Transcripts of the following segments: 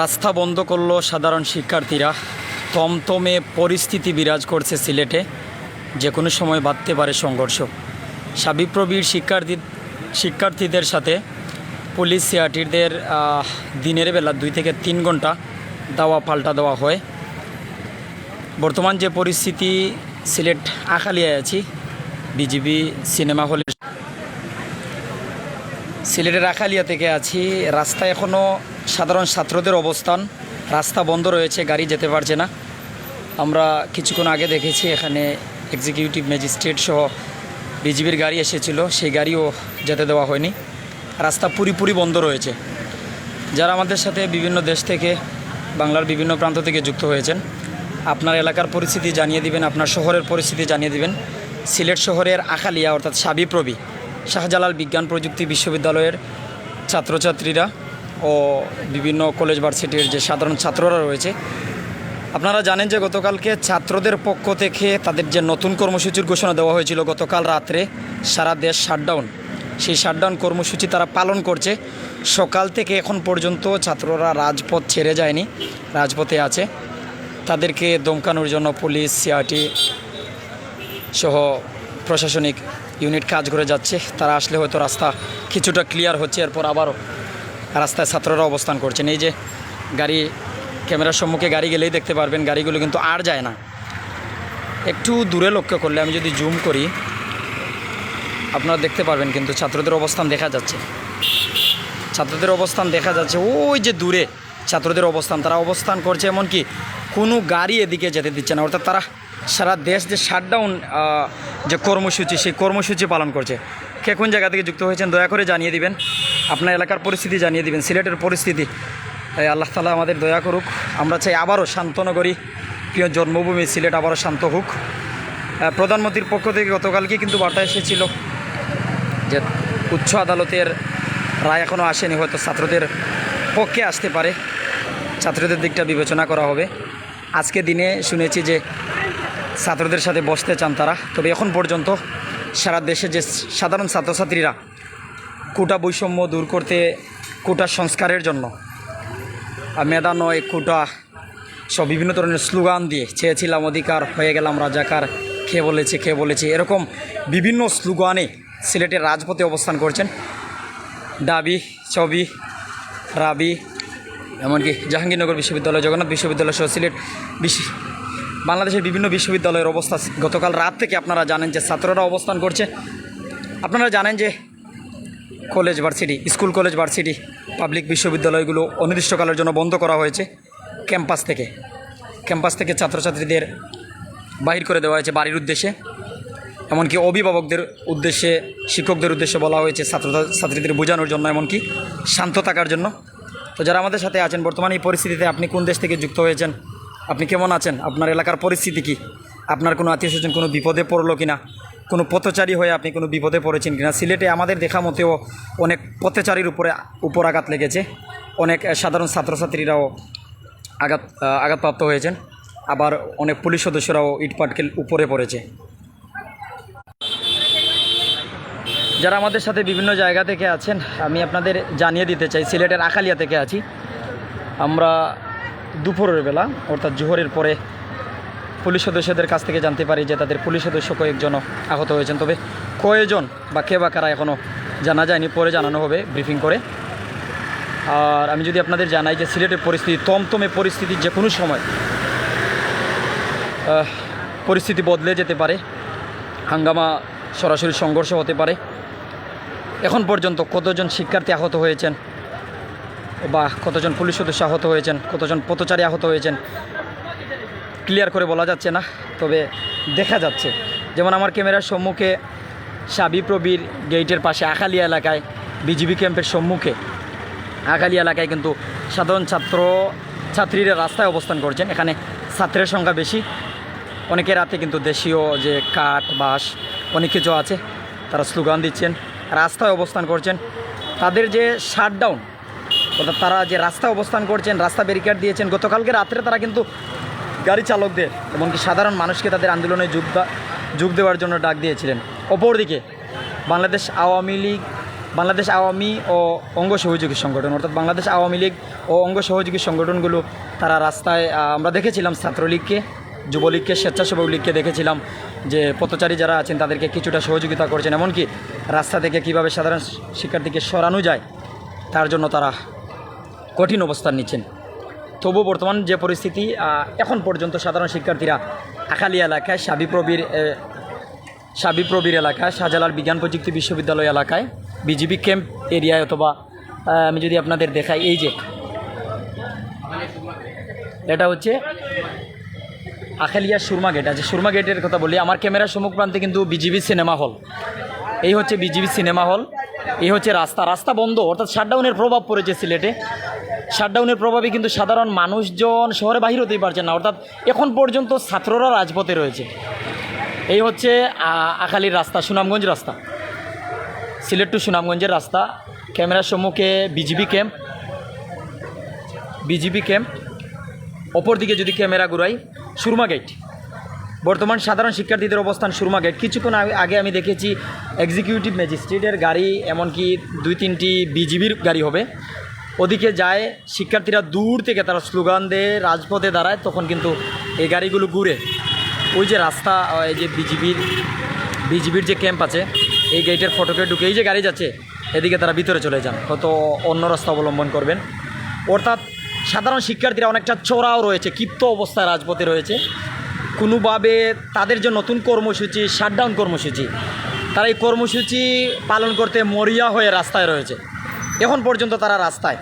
রাস্তা বন্ধ করল সাধারণ শিক্ষার্থীরা। তমতমে পরিস্থিতি বিরাজ করছে সিলেটে। যে কোনো সময় বাঁধতে পারে সংঘর্ষ। সাবিপ্রবীর শিক্ষার্থী, শিক্ষার্থীদের সাথে পুলিশ সিআরটিদের দিনের বেলা দুই থেকে তিন ঘণ্টা দাওয়া পাল্টা দেওয়া হয়। বর্তমান যে পরিস্থিতি, সিলেট আখালিয়ায় আছি। বিজিবি সিনেমা হলের সিলেটের আখালিয়া থেকে আছি। রাস্তা এখনও সাধারণ ছাত্রদের অবস্থান, রাস্তা বন্ধ রয়েছে, গাড়ি যেতে পারছে না। আমরা কিছুক্ষণ আগে দেখেছি এখানে এক্সিকিউটিভ ম্যাজিস্ট্রেট সহ বিজিবির গাড়ি এসেছিল, সেই গাড়িও যেতে দেওয়া হয়নি। রাস্তা পুরিপুরি বন্ধ রয়েছে। যারা আমাদের সাথে বিভিন্ন দেশ থেকে, বাংলার বিভিন্ন প্রান্ত থেকে যুক্ত হয়েছেন, আপনার এলাকার পরিস্থিতি জানিয়ে দিবেন, আপনার শহরের পরিস্থিতি জানিয়ে দিবেন। সিলেট শহরের আখালিয়া, অর্থাৎ সাবিপ্রবি, শাহজালাল বিজ্ঞান প্রযুক্তি বিশ্ববিদ্যালয়ের ছাত্রছাত্রীরা ও বিভিন্ন কলেজ ভার্সিটির যে সাধারণ ছাত্ররা রয়েছে, আপনারা জানেন যে গতকালকে ছাত্রদের পক্ষ থেকে তাদের যে নতুন কর্মসূচির ঘোষণা দেওয়া হয়েছিল, গতকাল রাত্রে সারা দেশ শাটডাউন সেই শাটডাউন কর্মসূচি তারা পালন করছে। সকাল থেকে এখন পর্যন্ত ছাত্ররা রাজপথ ছেড়ে যায়নি, রাজপথে আছে। তাদেরকে দমকানোর জন্য পুলিশ সিআরটি সহ প্রশাসনিক ইউনিট কাজ করে যাচ্ছে। তারা আসলে হয়তো রাস্তা কিছুটা ক্লিয়ার হচ্ছে, এরপর আবারও রাস্তায় ছাত্ররা অবস্থান করছেন। এই যে গাড়ি, ক্যামেরার সম্মুখে গাড়ি গেলেই দেখতে পারবেন, গাড়িগুলো কিন্তু আর যায় না। একটু দূরে লক্ষ্য করলে আমি যদি জুম করি, আপনারা দেখতে পারবেন কিন্তু ছাত্রদের অবস্থান দেখা যাচ্ছে। ছাত্রদের অবস্থান দেখা যাচ্ছে, ওই যে দূরে ছাত্রদের অবস্থান। তারা অবস্থান করছে এমনকি কোনো গাড়ি এদিকে যেতে দিচ্ছে না, অর্থাৎ তারা সারা দেশ যে শাটডাউন যে কর্মসূচি, সেই কর্মসূচি পালন করছে। কে কোন জায়গা থেকে যুক্ত হয়েছেন দয়া করে জানিয়ে দিবেন। আপনার এলাকার পরিস্থিতি জানিয়ে দিবেন, সিলেটের পরিস্থিতি। আল্লাহ তালা আমাদের দয়া করুক। আমরা চাই আবারও শান্তনগরী, প্রিয় জন্মভূমি সিলেট আবারও শান্ত হোক। প্রধানমন্ত্রীর পক্ষ থেকে গতকালকে কিন্তু বার্তা এসেছিল যে উচ্চ আদালতের রায় এখনও আসেনি, হয়তো ছাত্রদের পক্ষে আসতে পারে। ছাত্রদের দিকটা বিবেচনা করা হবে। আজকে দিনে শুনেছি যে ছাত্রদের সাথে বসতে চান তারা। তবে এখন পর্যন্ত সারা দেশে যে সাধারণ ছাত্রছাত্রীরা কোটা বৈষম্য দূর করতে কোটা সংস্কারের জন্য মেধা নয়, কোটা সব বিভিন্ন ধরনের স্লোগান দিয়ে চেয়েছিলাম, অধিকার হয়ে গেলাম, রাজাকার খেয়ে বলেছে খেয়ে বলেছে, এরকম বিভিন্ন স্লোগানে সিলেটের রাজপথে অবস্থান করছেন। ডাবি ছবি রাবি, এমনকি জাহাঙ্গীরনগর বিশ্ববিদ্যালয়, জগন্নাথ বিশ্ববিদ্যালয় সহ সিলেট বাংলাদেশের বিভিন্ন বিশ্ববিদ্যালয়ের অবস্থা গতকাল রাত থেকে আপনারা জানেন যে ছাত্ররা অবস্থান করছে। আপনারা জানেন যে college varsity, school college varsity, public বিশ্ববিদ্যালয়গুলো অনির্দিষ্টকালের জন্য বন্ধ করা হয়েছে ক্যাম্পাস থেকে। ক্যাম্পাস থেকে ছাত্রছাত্রীদের বাহির করে দেওয়া হয়েছে বাড়ির উদ্দেশ্যে। এমনকি অভিভাবকদের উদ্দেশ্যে, শিক্ষকদের উদ্দেশ্যে বলা হয়েছে ছাত্র ছাত্রীদের বোঝানোর জন্য, এমনকি শান্ত থাকার জন্য। তো যারা আমাদের সাথে আছেন, বর্তমানে এই পরিস্থিতিতে আপনি কোন দেশ থেকে যুক্ত হয়েছেন? আপনি কেমন আছেন? আপনার এলাকার পরিস্থিতি কি? আপনার কোনো আত্মীয় স্বজন কোনো বিপদে পড়ল কিনা? কোনো পথচারী হয়ে আপনি কোনো বিপদে পড়েছেন কিনা? সিলেটে আমাদের দেখা মতেও অনেক পথচারীর উপরে উপর আঘাত লেগেছে। অনেক সাধারণ ছাত্রছাত্রীরাও আঘাত আঘাতপ্রাপ্ত হয়েছেন। আবার অনেক পুলিশ সদস্যরাও ইটপাটকেল উপরে পড়েছে। যারা আমাদের সাথে বিভিন্ন জায়গা থেকে আছেন, আমি আপনাদের জানিয়ে দিতে চাই। সিলেটের আখালিয়া থেকে আছি। আমরা দুপুরের বেলা, অর্থাৎ জোহরের পরে পুলিশ সদস্যদের কাছ থেকে জানতে পারি যে তাদের পুলিশ সদস্য কয়েকজনও আহত হয়েছেন। তবে কয়েকজন বা কে বা কারা এখনও জানা যায়নি, পরে জানানো হবে ব্রিফিং করে। আর আমি যদি আপনাদের জানাই যে সিলেটের পরিস্থিতি, তমতমে পরিস্থিতি যে কোনো সময় পরিস্থিতি বদলে যেতে পারে, হাঙ্গামা সরাসরি সংঘর্ষ হতে পারে। এখন পর্যন্ত কতজন শিক্ষার্থী আহত হয়েছেন বা কতজন পুলিশ সদস্য আহত হয়েছেন, কতজন পথচারী আহত হয়েছেন ক্লিয়ার করে বলা যাচ্ছে না, তবে দেখা যাচ্ছে। যেমন আমার ক্যামেরার সম্মুখে সাবিপ্রবির গেইটের পাশে আখালিয়া এলাকায়, বিজিবি ক্যাম্পের সম্মুখে আখালি এলাকায় কিন্তু সাধারণ ছাত্র, ছাত্রীরা রাস্তায় অবস্থান করছেন। এখানে ছাত্রের সংখ্যা বেশি। অনেকে রাতে কিন্তু দেশীয় যে কাঠ, বাঁশ, অনেক কিছু আছে, তারা স্লোগান দিচ্ছেন, রাস্তায় অবস্থান করছেন। তাদের যে শাটডাউন অর্থাৎ তারা যে রাস্তা অবস্থান করছেন, রাস্তা ব্যারিকেড দিয়েছেন, গতকালকে রাত্রে তারা কিন্তু গাড়ি চালকদের এমনকি সাধারণ মানুষকে তাদের আন্দোলনে যোগ যোগ দেওয়ার জন্য ডাক দিয়েছিলেন। অপরদিকে, বাংলাদেশ আওয়ামী লীগ, বাংলাদেশ আওয়ামী ও অঙ্গ সহযোগী সংগঠন, অর্থাৎ বাংলাদেশ আওয়ামী লীগ ও অঙ্গ সহযোগী সংগঠনগুলো তারা রাস্তায় আমরা দেখেছিলাম ছাত্রলীগকে, যুবলীগকে, স্বেচ্ছাসেবক লীগকে দেখেছিলাম যে পথচারী যারা আছেন তাদেরকে কিছুটা সহযোগিতা করছেন। এমনকি রাস্তা থেকে কীভাবে সাধারণ শিক্ষার্থীকে সরানো যায়, তার জন্য তারা কঠিন অবস্থান নিচ্ছেন। তবু বর্তমান যে পরিস্থিতি এখন পর্যন্ত সাধারণ শিক্ষার্থীরা আখালি এলাকায়, সাবিপ্রবির সাবিপ্রবির এলাকায়, শাহজালাল বিজ্ঞান প্রযুক্তি বিশ্ববিদ্যালয় এলাকায়, বিজিবি ক্যাম্প এরিয়ায় অথবা আমি যদি আপনাদের দেখাই, এই যে, এটা হচ্ছে আখালিয়া সুরমা গেট। আছে সুরমা গেটের কথা বলি, আমার ক্যামেরার সম্মুখ প্রান্তে কিন্তু বিজিবি সিনেমা হল। এই হচ্ছে বিজিবি সিনেমা হল। এই হচ্ছে রাস্তা। রাস্তা বন্ধ, অর্থাৎ শাটডাউনের প্রভাব পড়েছে সিলেটে। শাটডাউনের প্রভাবে কিন্তু সাধারণ মানুষজন শহরে বাহির হতেই পারছে না। অর্থাৎ এখন পর্যন্ত ছাত্ররা রাজপথে রয়েছে। এই হচ্ছে আখালির রাস্তা, সুনামগঞ্জ রাস্তা। সিলেট টু সুনামগঞ্জের রাস্তা। ক্যামেরার সম্মুখে বিজিবি ক্যাম্প। BGB camp. অপরদিকে যদি ক্যামেরা ঘুরাই, সুরমা গেট বর্তমান সাধারণ শিক্ষার্থীদের অবস্থান সুরমা গেট কিছুক্ষণ আগে- আমি দেখেছি এক্সিকিউটিভ ম্যাজিস্ট্রেটের গাড়ি, এমনকি দুই তিনটি বিজিবির গাড়ি হবে। ওদিকে যায়, শিক্ষার্থীরা দূর থেকে তারা স্লোগান দেয়, রাজপথে দাঁড়ায়, তখন কিন্তু এই গাড়িগুলো ঘুরে। ওই যে রাস্তা এই যে বিজিবির বিজিবির যে ক্যাম্প আছে, এই গেটের ফটোকে ঢুকে এই যে গাড়ি যাচ্ছে, এদিকে তারা ভিতরে চলে যান। হয়তো অন্য রাস্তা অবলম্বন করবেন। অর্থাৎ সাধারণ শিক্ষার্থীরা অনেকটা চড়াও রয়েছে, ক্ষিপ্ত অবস্থায় রাজপথে রয়েছে। কোনোভাবে তাদের যে নতুন কর্মসূচি শাটডাউন কর্মসূচি, তারা এই কর্মসূচি পালন করতে মরিয়া হয়ে রাস্তায় রয়েছে। এখন পর্যন্ত তারা রাস্তায়।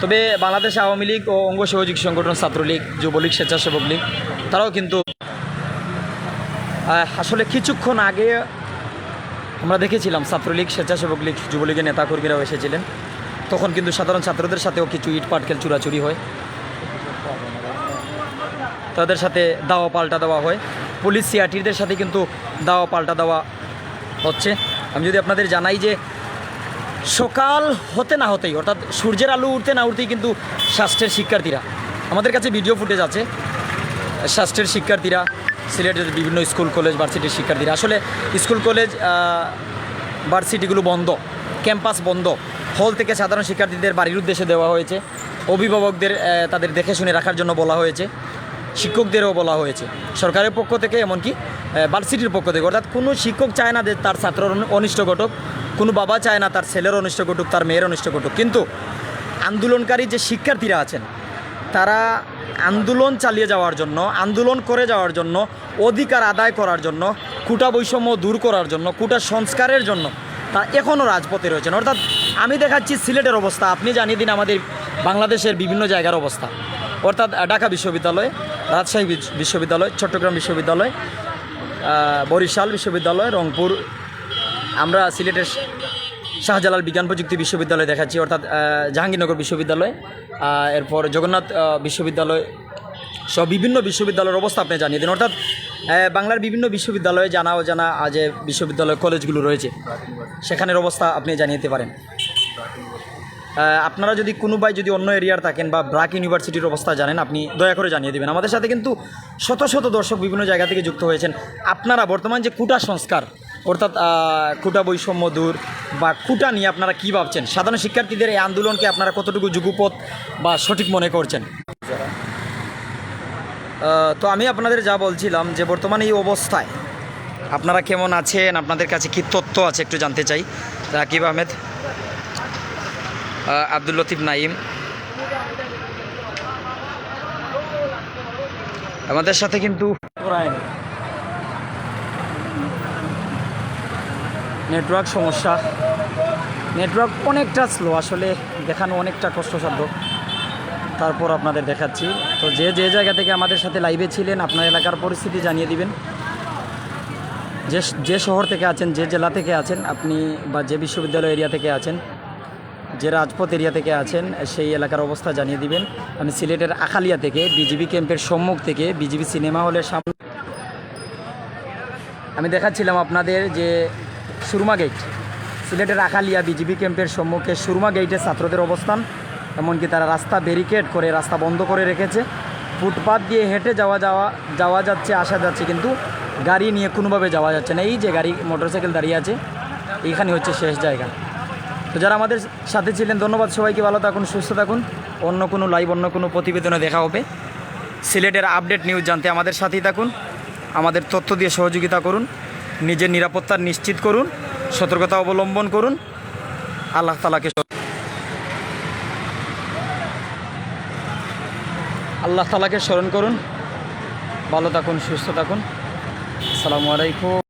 তবে বাংলাদেশ আওয়ামী লীগ ও অঙ্গ সহযোগী সংগঠন ছাত্রলীগ, যুবলীগ, স্বেচ্ছাসেবক লীগ, তারাও কিন্তু আসলে কিছুক্ষণ আগে আমরা দেখেছিলাম ছাত্রলীগ, স্বেচ্ছাসেবক লীগ, যুবলীগের নেতাকর্মীরাও এসেছিলেন। তখন কিন্তু সাধারণ ছাত্রদের সাথেও কিছু ইট পাটকেল চুরাচুরি হয়। তাদের সাথে দাওয়া পাল্টা দেওয়া হয়। পুলিশ সিআরটিদের সাথে কিন্তু দাওয়া পাল্টা দেওয়া হচ্ছে। আমি যদি আপনাদের জানাই যে সকাল হতে না হতেই, অর্থাৎ সূর্যের আলো উঠতে না উঠতেই কিন্তু স্বাস্থ্যের শিক্ষার্থীরা, আমাদের কাছে ভিডিও ফুটেজ আছে স্বাস্থ্যের শিক্ষার্থীরা, সিলেটের বিভিন্ন স্কুল, কলেজ, ভার্সিটির শিক্ষার্থীরা। আসলে স্কুল, কলেজ ভার্সিটিগুলো বন্ধ, ক্যাম্পাস বন্ধ। হল থেকে সাধারণ শিক্ষার্থীদের বাড়ির উদ্দেশ্যে দেওয়া হয়েছে। অভিভাবকদের তাদের দেখে শুনে রাখার জন্য বলা হয়েছে। শিক্ষকদেরও বলা হয়েছে। সরকারের পক্ষ থেকে এমনকি ভার্সিটির পক্ষ থেকে। অর্থাৎ কোনো শিক্ষক চায় না যে তার ছাত্রর অনিষ্ট ঘটুক, কোনো বাবা চায় না তার ছেলের অনিষ্ট ঘটুক, তার মেয়ের অনিষ্ট ঘটুক। কিন্তু আন্দোলনকারী যে শিক্ষার্থীরা আছেন, তারা আন্দোলন চালিয়ে যাওয়ার জন্য, আন্দোলন করে যাওয়ার জন্য, অধিকার আদায় করার জন্য, কুটা বৈষম্য দূর করার জন্য, কুটা সংস্কারের জন্য তা এখনও রাজপথে রয়েছেন। অর্থাৎ আমি দেখাচ্ছি সিলেটের অবস্থা। আপনি জানিয়ে দিন আমাদের বাংলাদেশের বিভিন্ন জায়গার অবস্থা। অর্থাৎ ঢাকা বিশ্ববিদ্যালয়, রাজশাহী বিশ- বিশ্ববিদ্যালয়, চট্টগ্রাম বিশ্ববিদ্যালয় বরিশাল বিশ্ববিদ্যালয়, রংপুর। আমরা সিলেটের শাহজালাল বিজ্ঞান প্রযুক্তি বিশ্ববিদ্যালয় দেখাচ্ছি, অর্থাৎ জাহাঙ্গীরনগর বিশ্ববিদ্যালয় এরপর জগন্নাথ বিশ্ববিদ্যালয় সব বিভিন্ন বিশ্ববিদ্যালয়ের অবস্থা আপনি জানিয়ে দিন। অর্থাৎ বাংলার বিভিন্ন বিশ্ববিদ্যালয়ে জানা অজানা যে বিশ্ববিদ্যালয় কলেজগুলো রয়েছে, সেখানের অবস্থা আপনি জানিয়ে দিতে পারেন। আপনারা যদি কোনো ভাই যদি অন্য এরিয়ার থাকেন বা ব্রাক ইউনিভার্সিটির অবস্থা জানেন আপনি দয়া করে জানিয়ে দেবেন। আমাদের সাথে কিন্তু শত শত দর্শক বিভিন্ন জায়গা থেকে যুক্ত হয়েছেন। আপনারা বর্তমান যে কুটা সংস্কার অর্থাৎ কুটা বৈষম্য দূর বা কুটা নিয়ে আপনারা কী ভাবছেন? সাধারণ শিক্ষার্থীদের এই আন্দোলনকে আপনারা কতটুকু যুগপথ বা সঠিক মনে করছেন? তো আমি আপনাদের যা বলছিলাম যে বর্তমানে এই অবস্থায় আপনারা কেমন আছেন? আপনাদের কাছে কী তথ্য আছে একটু জানতে চাই? রাকিব আহমেদ। আহ, আব্দুল লতিফ নাইম আমাদের সাথে কিন্তু নেটওয়ার্ক সমস্যা। নেটওয়ার্ক অনেকটা স্লো আসলে দেখানো অনেকটা কষ্টসাধ্য। তারপর আপনাদের দেখাচ্ছি। তো যে যে জায়গা থেকে আমাদের সাথে লাইভে ছিলেন, আপনার এলাকার পরিস্থিতি জানিয়ে দিবেন। যে যে শহর থেকে আছেন, যে জেলা থেকে আছেন, আপনি বা যে বিশ্ববিদ্যালয় এরিয়া থেকে আছেন যে রাজপথ এরিয়া থেকে আছেন, সেই এলাকার অবস্থা জানিয়ে দিবেন। আমি সিলেটের আখালিয়া থেকে বিজিবি ক্যাম্পের সম্মুখ থেকে বিজিবি সিনেমা হলের সামনে আমি দেখাচ্ছিলাম আপনাদের যে সুরমা গেট সিলেটের আখালিয়া বিজিবি ক্যাম্পের সম্মুখে সুরমা গেটে ছাত্রদের অবস্থান। এমনকি তারা রাস্তা ব্যারিকেড করে রাস্তা বন্ধ করে রেখেছে। ফুটপাথ দিয়ে হেঁটে যাওয়া যাওয়া যাওয়া যাচ্ছে, আসা যাচ্ছে, কিন্তু গাড়ি নিয়ে কোনোভাবে যাওয়া যাচ্ছে না। এই যে গাড়ি মোটরসাইকেল দাঁড়িয়ে আছে, এইখানে হচ্ছে শেষ জায়গা। তো যারা আমাদের সাথে ছিলেন, ধন্যবাদ সবাইকে, ভালো থাকুন, সুস্থ থাকুন। অন্য কোনো লাইভ অন্য কোনো প্রতিবেদনে দেখা হবে। সিলেটের আপডেট নিউজ জানতে আমাদের সাথেই থাকুন। আমাদের তথ্য দিয়ে সহযোগিতা করুন। নিজের নিরাপত্তা নিশ্চিত করুন। সতর্কতা অবলম্বন করুন। আল্লাহ তালাকে আল্লাহ তালাকে স্মরণ করুন। ভালো থাকুন, সুস্থ থাকুন। আসসালামু আলাইকুম।